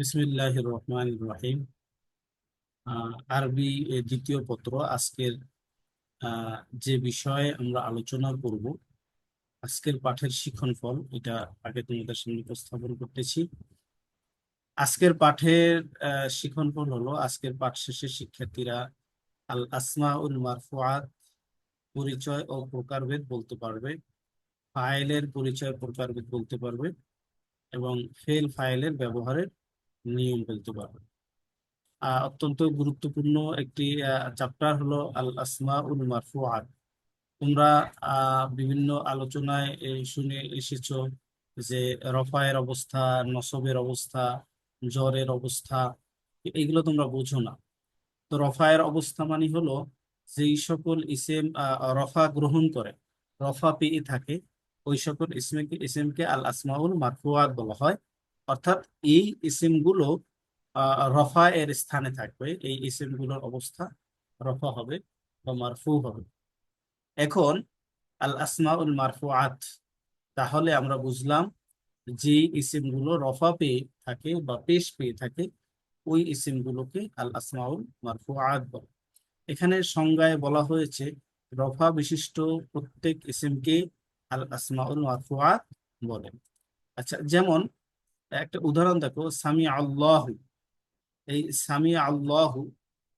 বিসমিল্লাহ রহমান রহিম। আরবি দ্বিতীয় পত্র আজকের যে বিষয়ে আমরা আলোচনা করব, আজকের পাঠের শিক্ষণ ফল এটা আগে তোমাদের সামনে উপস্থাপন করতেছি। আজকের পাঠের শিক্ষণ ফল হলো, আজকের পাঠ শেষে শিক্ষার্থীরা আল আসমা উল মারফুআত, পরিচয় ও প্রকারভেদ বলতে পারবে, ফাইলের পরিচয় প্রকারভেদ বলতে পারবে, এবং ফেল ফাইলের ব্যবহারের নিয়ম বলতে পারবে। অত্যন্ত গুরুত্বপূর্ণ একটি চ্যাপ্টার হলো আল আসমা উল মারফুআত। তোমরা বিভিন্ন আলোচনায় শুনে এসেছ যে রফায়ের অবস্থা, নসবের অবস্থা, জ্বরের অবস্থা, এগুলো তোমরা বোঝো না। তো রফায়ের অবস্থা মানে হলো যেই সকল ইসেম রফা গ্রহণ করে, রফা পেয়ে থাকে, ওই সকল ইসমেকে, ইসেমকে আল আসমাউল মারফুআত বলা হয়। অর্থাৎ এই ইসিমগুলো রফা এর স্থানে থাকবে। এই ইসিমগুলোর অবস্থা রফা হবে বা মারফু হবে। এখন, আল আসমাউল মারফুআত, তাহলে আমরা বুঝলাম যে ইসিমগুলো রফা পেয়ে থাকে বা পেশ পেয়ে থাকে, ওই ইসিমগুলোকে আল আসমাউল মারফুআত বলে। এখানে সংজ্ঞায় বলা হয়েছে, রফা বিশিষ্ট প্রত্যেক ইসিমকে আল আসমাউল মারফুআত বলে। আচ্ছা যেমন একটা উদাহরণ দেখো সামি আল্লাহ এই সামি আল্লাহ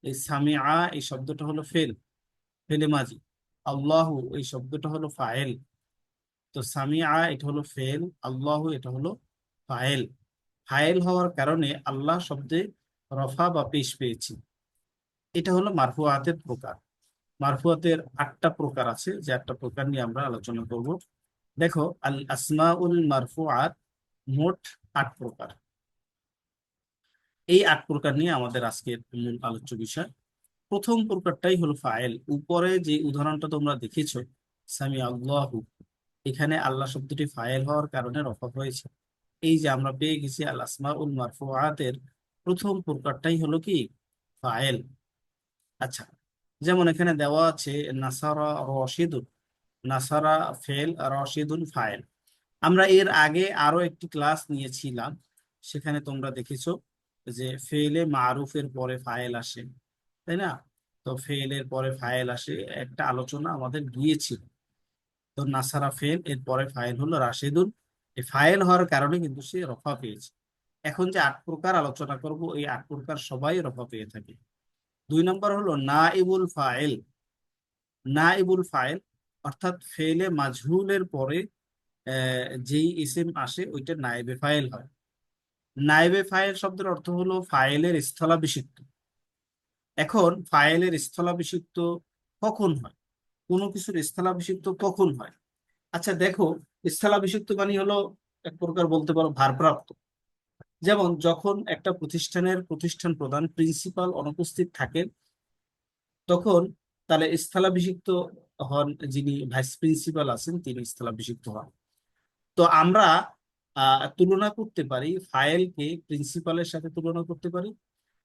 এই সামি আ এই শব্দটা হলো ফেল, ফেলে মাজি। আল্লাহ, এই শব্দটা হলো ফাইল তো সামি আ এটা হলো ফেল, আল্লাহ, এটা হলো ফাইল ফাইল হওয়ার কারণে আল্লাহ শব্দে রফা বা পেশ পেয়েছি। এটা হলো মারফুয়াতের প্রকার। মারফুয়াতের আটটা প্রকার আছে, যে আটটা প্রকার নিয়ে আমরা আলোচনা করব। দেখো আল আসমাউল মারফুআত, মোট আট প্রকার। এই আট প্রকার নিয়ে আমাদের আজকের মূল আলোচ্য বিষয়। প্রথম প্রকারটাই হলো ফায়েল। উপরে যে উদাহরণটা তোমরা দেখেছ সামি আল্লাহু এখানে আল্লাহ শব্দটি ফায়েল হওয়ার কারণে রফা হয়েছে। এই যে আমরা পেয়ে গেছি আল আসমাউল মারফুআতের প্রথম প্রকারটাই হলো কি? ফায়েল। আচ্ছা যেমন এখানে দেওয়া আছে, নাসারা রশিদুন, নাসারা ফেল রশিদুন ফাইল আমরা এর আগে আরও একটি ক্লাস নিয়েছিলাম, সেখানে তোমরা দেখেছ যে ফেলে মারুফের পরে ফাইল আসে, তাই না? তো ফেলের পরে ফাইল আসে একটা আলোচনা আমাদের গিয়েছিল। তো নাসারা ফেল এর পরে ফাইল হলো রাশেদুন এই ফাইল হওয়ার কারণে কিন্তু সে রফা পেয়েছে। এখন যে আট প্রকার আলোচনা করব, এই আট প্রকার সবাই রফা পেয়ে থাকে। দুই নম্বর হলো নাইবুল ফাইল। নাইবুল ফাইল অর্থাৎ ফেলে মাজহুলের পরে যেই ইসিম আসে ওইটা নাইবে ফাইল হয়। নাইবে ফাইল শব্দের অর্থ হলো ফাইলের স্থলাভিষিক্ত। এখন ফাইলের স্থলাভিষিক্ত কখন হয়? কোনো কিছুর স্থলাভিষিক্ত কখন হয়? আচ্ছা দেখো, স্থলাভিষিক্ত মানে হলো এক প্রকার বলতে পারো ভারপ্রাপ্ত। যেমন, যখন একটা প্রতিষ্ঠানের প্রতিষ্ঠান প্রধান প্রিন্সিপাল অনুপস্থিত থাকেন, তখন তাহলে স্থলাভিষিক্ত হন যিনি ভাইস প্রিন্সিপাল আছেন, তিনি স্থলাভিষিক্ত হন। তো আমরা তুলনা করতে পারি, ফাইলকে প্রিন্সিপালের সাথে তুলনা করতে পারি,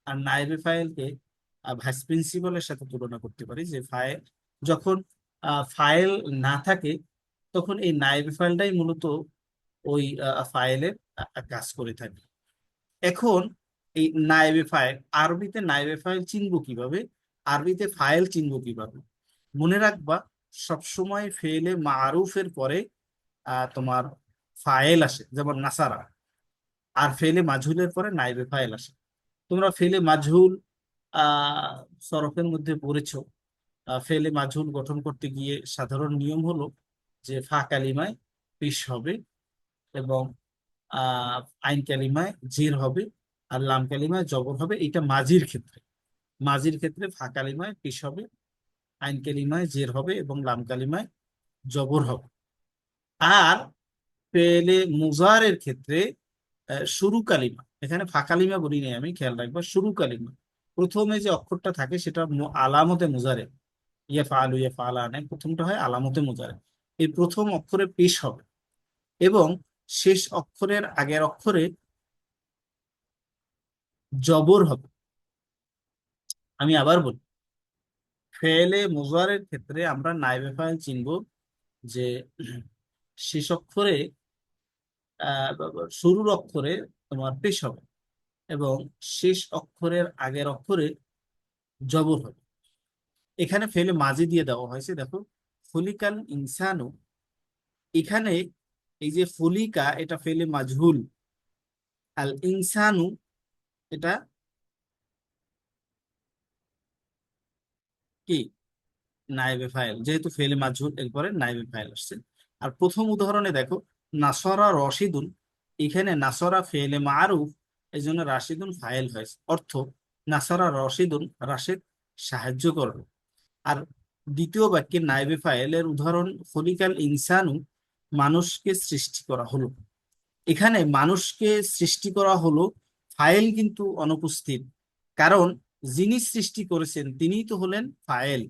আর নাইবে ফাইলকে ভাইস প্রিন্সিপালের সাথে তুলনা করতে পারি। যে ফাইল, যখন ফাইল না থাকে, তখন এই নাইবে ফাইলটাই মূলত ওই ফাইলের কাজ করে থাকে। এখন এই নাইবে ফাইল, আরবিতে নাইবে ফাইল চিনবো কীভাবে? আরবিতে ফাইল চিনবো কীভাবে? মনে রাখবা, সবসময় ফেলে মারুফের পরে তোমার ফাইল আসে, যেমন নাসারা। আর ফেলে মাজহুলের পরে নাইবে ফাইল আসে। তোমরা ফেলে মাজহুল সরফের মধ্যে পড়েছো। ফেলে মাজহুল গঠন করতে গিয়ে সাধারণ নিয়ম হলো যে ফা কালিমায় পেশ হবে এবং আইন কালিমায় জের হবে আর লাম কালিমায় জবর হবে। এটা মাজির ক্ষেত্রে। মাজির ক্ষেত্রে ফা কালিমায় পেশ হবে, আইন কালিমায় জের হবে এবং লাম কালিমায় জবর হবে। আর পেলে মুজারের ক্ষেত্রে শুরু কালিমা এখানে ফা কালিমা বলি নাই আমি, খেয়াল রাখব শুরু কালিমা প্রথমে যে অক্ষরটা থাকে সেটা আলামতে মুজারে, ইয়া ফালু, ইয়া ফালা আনে প্রথমটা হয় আলামতে মুজারে, এই প্রথম অক্ষরে পেশ হবে এবং শেষ অক্ষরের আগের অক্ষরে জবর হবে। আমি আবার বলি, ফেলে মুজারের ক্ষেত্রে আমরা নাইবে ফাইল চিনব যে শেষ অক্ষরে শুরুর অক্ষরে তোমার পেশ হবে এবং শেষ অক্ষরের আগের অক্ষরে জবর হবে। এখানে ফেলে মাঝে দিয়ে দেওয়া হয়েছে, দেখো, ফুলিকাল ইনসানু। এখানে এই যে ফুলিকা, এটা ফেলে মাজহুল। আল ইনসানু, এটা কি? নাইবে ফাইল। যেহেতু ফেলে মাজহুল, এরপরে নাইবে ফাইল আসছে। আর প্রথম উদাহরণে দেখো, নাসরা রশিদুন, এখানে নাসরা ফেলে মারুফ এই জন্য রাশিদুন ফাইল হয়েছে। অর্থ, নাসরা রশিদুন, রাশেদ সাহায্য করবে আর দ্বিতীয় বাক্যে নাইবে ফাইলের উদাহরণ, খলিকাল ইনসানু, মানুষকে সৃষ্টি করা হলো। এখানে মানুষকে সৃষ্টি করা হলো ফাইল কিন্তু অনুপস্থিত। কারণ, যিনি সৃষ্টি করেছেন, তিনিই তো হলেন ফাইল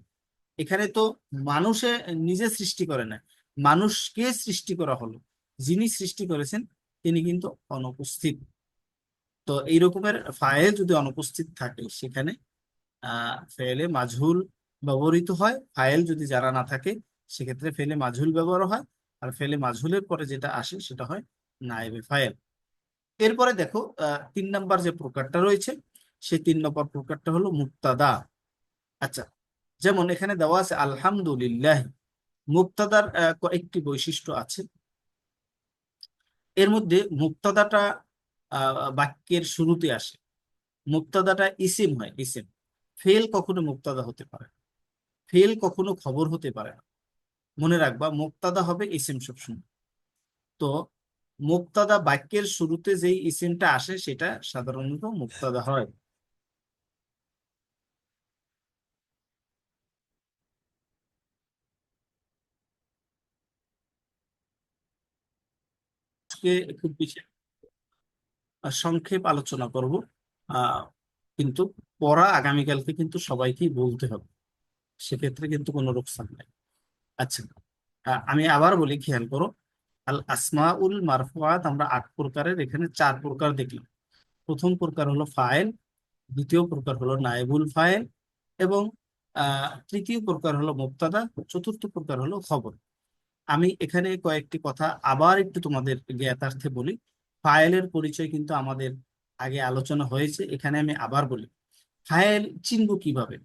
এখানে তো মানুষে নিজে সৃষ্টি করে না মানুষকে সৃষ্টি করা হলো, যিনি সৃষ্টি করেছেন, তিনি কিন্তু অনুপস্থিত। তো এই রকমের ফাইল যদি অনুপস্থিত থাকে, সেখানে আহ ফেলে মাজহুল ব্যবহৃত হয়। ফাইল যদি যারা না থাকে, সেক্ষেত্রে ফেলে মাজহুল ব্যবহার হয়। আর ফেলে মাজহুলের পরে যেটা আসে, সেটা হয় নায়েবে ফাইল। এরপরে দেখো তিন নম্বর যে প্রকারটা রয়েছে, সেই তিন নম্বর প্রকারটা হলো মুক্তাদা। আচ্ছা যেমন এখানে দেওয়া আছে, আলহামদুলিল্লাহ। মুক্তাদার কয়েকটি বৈশিষ্ট্য আছে। এর মধ্যে মুক্তাদাটা বাক্যের শুরুতে আসে। মুক্তাদাটা ইসিম হয়, ইসিম। ফেল কখনো মুক্তাদা হতে পারে। ফেল কখনো খবর হতে পারে না। মনে রাখবা, মুক্তাদা হবে ইসিম সবসময়। তো মুক্তাদা বাক্যের শুরুতে যেই ইসিমটা আসে, সেটা সাধারণত মুক্তাদা হয়। আজকে খুব বেশি সংক্ষেপ আলোচনা করব। কিন্তু পড়া আগামীকালকে কিন্তু সবাইকে বলতে হবে। সেক্ষেত্রে কিন্তু কোনো রোকসান নাই। আচ্ছা আমি আবার বলি, খেয়াল করো, আল আসমা উল মারফুয়াত আমরা আট প্রকারের, এখানে চার প্রকার দেখলাম। প্রথম প্রকার হলো ফাইল, দ্বিতীয় প্রকার হলো নায়েবুল ফাইল এবং তৃতীয় প্রকার হলো মুক্তাদা চতুর্থ প্রকার হলো খবর। আমি এখানে কয়েকটি কথা আবার একটু তোমাদের জ্ঞাতার্থে বলি। ফাইলের পরিচয় কিন্তু আমাদের আগে আলোচনা হয়েছে, এখানে আমি আবার বলি। ফাইল চিনব কীভাবে?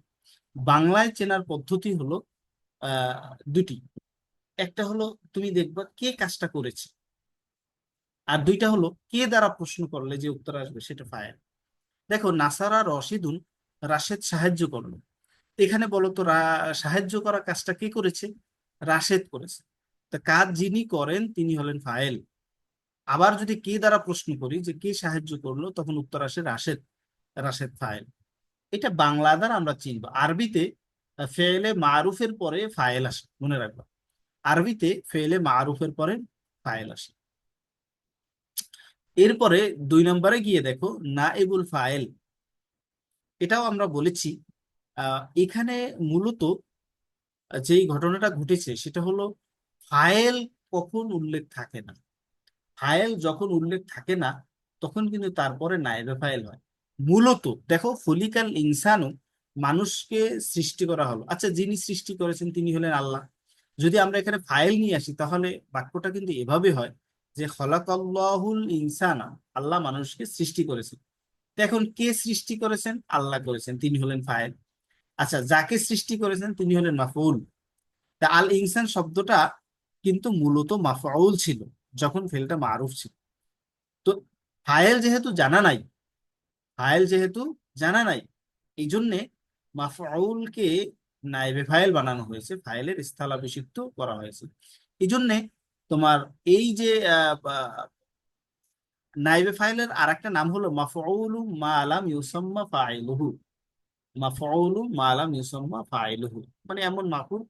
বাংলায় চেনার পদ্ধতি হলো দুটি। একটা হলো তুমি দেখবা কে কাজটা করেছে। আর দুইটা হলো কে দ্বারা প্রশ্ন করলে যে উত্তর আসবে সেটা ফাইল দেখো, নাসারা রশিদুন রাশেদ সাহায্য করল। এখানে বলতো সাহায্য করা কাজটা কে করেছে? রাশেদ করেছে। তা কাজ যিনি করেন, তিনি হলেন ফাইল আবার যদি কে দ্বারা প্রশ্ন করি যে কে সাহায্য করল, তখন উত্তর আসে রাশেদ রাশেদ ফায়েল। এটা বাংলা দ্বারা আমরা চিনব। আরবিতে ফেলে মারুফের পরে ফায়েল আসে, মনে রাখবা। আরবিতে, ফেলে মারুফের পরে ফায়েল আসে। এরপরে দুই নম্বরে গিয়ে দেখো নাইবুল ফায়েল। এটাও আমরা বলেছি এখানে মূলত যেই ঘটনাটা ঘটেছে, সেটা হলো ফাইল কখন উল্লেখ থাকে না? ফায়েল যখন উল্লেখ থাকে না, তখন কিন্তু তারপরে নাইবে ফায়েল হয়। মূলত, দেখো, ফলিকাল ইনসানু মানুষকে সৃষ্টি করা হলো। আচ্ছা যিনি সৃষ্টি করেছেন তিনি হলেন আল্লাহ। যদি আমরা এখানে ফাইল নিয়ে আসি, তাহলে বাক্যটা কিন্তু এভাবে হয় যে, খলাকাল্লাহুল ইনসানা আল্লাহ মানুষকে সৃষ্টি করেছেন। এখন কে সৃষ্টি করেছেন? আল্লাহ করেছেন, তিনি হলেন ফাইল। আচ্ছা যাকে সৃষ্টি করেছেন, তিনি হলেন মাফউল। তা আল ইনসান শব্দটা কিন্তু মূলত মাফাউল ছিল, যখন ফেলটা মারুফ ছিল। তো ফাইল যেহেতু জানা নাই, ফাইল যেহেতু জানা নাই এই জন্যে মাফাউলকে নাইবে ফাইল বানানো হয়েছে, ফাইলের স্থলাভিষিক্ত করা হয়েছে। এই জন্যে তোমার এই যে নাইবে ফাইলের আর একটা নাম হলো মাফউলু মা আলাম ইউসাম্মা ফাইলুহু। মাফউলু মা আলাম ইউসাম্মা ফাইলুহু। মানে এমন মাফুল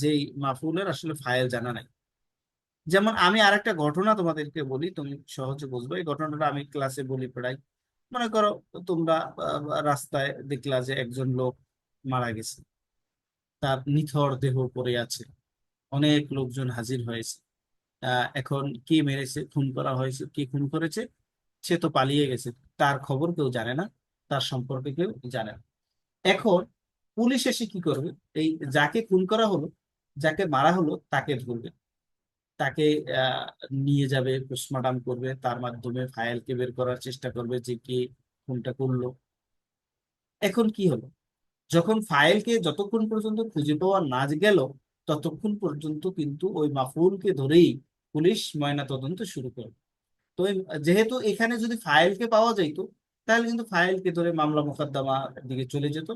যেই মাফুলের আসলে ফাইল জানা নাই। যেমন আমি আরেকটা ঘটনা তোমাদেরকে বলি, তুমি সহজে বুঝবে, এই ঘটনাটা আমি ক্লাসে বলি প্রায়। মনে করো তোমরা রাস্তায় দেখলা যে একজন লোক মারা গেছে। তার নিথর দেহ পড়ে আছে। অনেক লোকজন হাজির হয়েছে। এখন কে মেরেছে, খুন করা হয়েছে, কে খুন করেছে, সে তো পালিয়ে গেছে। তার খবর কেউ জানে না, তার সম্পর্কে কেউ জানে না। এখন পুলিশ এসে কি করবে? এই যাকে খুন করা হলো, যাকে মারা হলো, তাকে ধরবে। তাকে নিয়ে যাবে পোস্টমর্টম করবে, তার মাধ্যমে ফাইলকে বের করার চেষ্টা করবে যে কে কোনটা করল। এখন কি হলো? যখন ফাইলকে যতক্ষণ পর্যন্ত খুঁজে পাওয়া না গেল, ততক্ষণ পর্যন্ত কিন্তু ওই মাফুলকে ধরেই পুলিশ ময়না তদন্ত শুরু করবে তো যেহেতু এখানে যদি ফাইলকে পাওয়া যাইতো, তাহলে কিন্তু ফাইলকে ধরে মামলা মোকদ্দমা দিকে চলে যেত।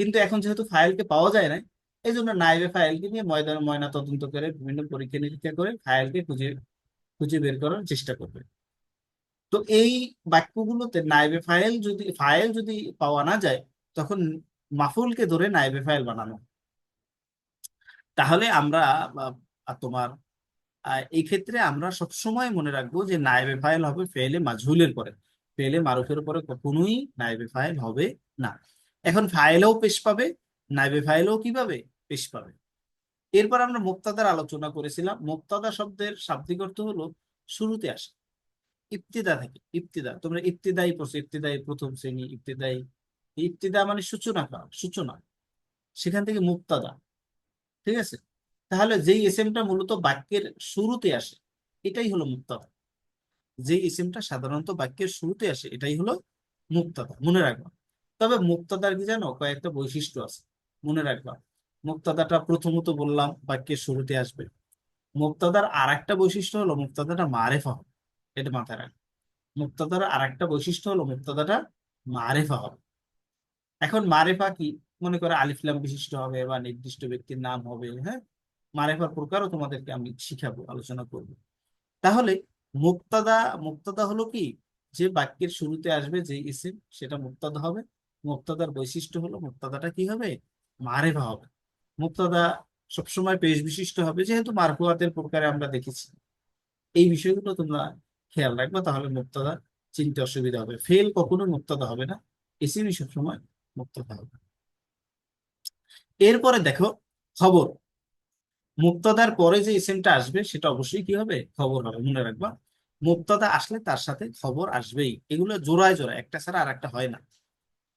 কিন্তু এখন যেহেতু ফাইলকে পাওয়া যায় না এই জন্য নাইবে ফাইলকে নিয়ে ময়দান ময়না তদন্ত করে বিভিন্ন পরীক্ষা নিরীক্ষা করে ফাইলকে খুঁজে খুঁজে বের করার চেষ্টা করবে। তো এই বাক্যগুলোতে নাইবে ফাইল যদি ফাইল যদি পাওয়া না যায়, তখন মাফুলকে ধরে নাইবে ফাইল বানানো। তাহলে আমরা তোমার এই ক্ষেত্রে আমরা সবসময় মনে রাখব যে নাইবে ফাইল হবে ফেলে মাজহুলের পরে। ফেলে মারুফের পরে কখনোই নাইবে ফাইল হবে না। এখন ফাইলেও পেশ পাবে নাইবে ফাইলেও কি পাবে পেশ পাবে? এরপর আমরা মুক্তাদার আলোচনা করেছিলাম। মুক্তাদা শব্দের শাব্দিক অর্থ হলো শুরুতে আসে। ইবতিদা থাকে, ইবতিদা। তোমরা ইবতিদাই পড়ছো, ইবতিদাই প্রথম শ্রেণি, ইবতিদাই, ইবতিদা মানে সূচনা সূচনা। সেখান থেকে মুক্তাদা। ঠিক আছে? তাহলে যেই এসএমটা মূলত বাক্যের শুরুতে আসে, এটাই হলো মুক্তাদা। যে ইসিমটা সাধারণত বাক্যের শুরুতে আসে, এটাই হলো মুক্তাদা। মনে রাখবা। তবে মুক্তাদার কি জানো? কয়েকটা বৈশিষ্ট্য আছে। মনে রাখবা মুক্তাদাটা প্রথমত বললাম, বাক্যের শুরুতে আসবে। মুক্তাদার আর একটা বৈশিষ্ট্য হলো মুক্তাদাটা মারেফা হবে। এটা মাথায় রাখ মুক্তাদার আর একটা বৈশিষ্ট্য হলো মুক্তাদাটা মারেফা হবে। এখন মারেফা কি? মনে করে আলিফলাম বিশিষ্ট হবে বা নির্দিষ্ট ব্যক্তির নাম হবে হ্যাঁ? মারেফার প্রকারও তোমাদেরকে আমি শিখাবো, আলোচনা করব। তাহলে মুক্তাদা মুক্তাদা হলো কি? যে বাক্যের শুরুতে আসবে যে ইসিম, সেটা মুক্তাদা হবে। মুক্তাদার বৈশিষ্ট্য হলো মুক্তাদাটা কি হবে? মারেফা হবে। মুক্তাদা সবসময় পেশ বিশিষ্ট হবে, যেহেতু মারফুয়াতের প্রকারে আমরা দেখেছি। এই বিষয়গুলো তোমরা খেয়াল রাখবে, তাহলে মুক্তাদা চিনতে অসুবিধা হবে। ফেল কখনো মুক্তাদা হবে না ইসিমই সবসময় মুক্তাদা হবে। এরপরে দেখো, খবর। মুক্তাদার পরে যে ইসিমটা আসবে, সেটা অবশ্যই কি হবে? খবর হবে, মনে রাখবা। মুক্তাদা আসলে তার সাথে খবর আসবেই। এগুলো জোড়ায় জোড়ায়, একটা ছাড়া আর একটা হয় না।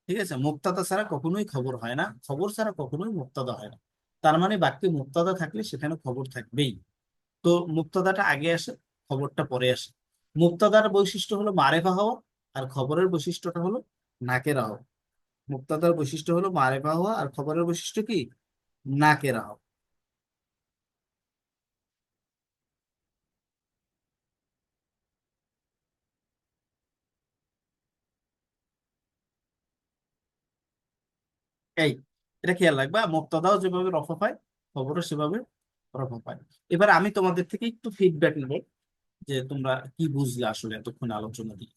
ঠিক আছে? মুক্তাদা ছাড়া কখনোই খবর হয় না। খবর ছাড়া কখনোই মুক্তাদা হয় না। তার মানে বাক্যে মুক্তাদা থাকলে সেখানে খবর থাকবেই। তো মুক্তাদাটা আগে আসে, খবরটা পরে আসে। মুক্তাদার বৈশিষ্ট্য হলো মারেফা হওয়া আর খবরের বৈশিষ্ট্যটা হলো নাকেরা হওয়া। মুক্তাদার বৈশিষ্ট্য হলো মারেফা হওয়া আর খবরের বৈশিষ্ট্য কি? নাকেরা হওয়া। এই, এটা খেয়াল রাখবা মুক্তদাও যেভাবে রফা পায়, খবরও সেভাবে রফা পায়। এবার আমি তোমাদের থেকে একটু ফিডব্যাক নেব যে তোমরা কি বুঝলে আসলে এতক্ষণ আলোচনা দিয়ে।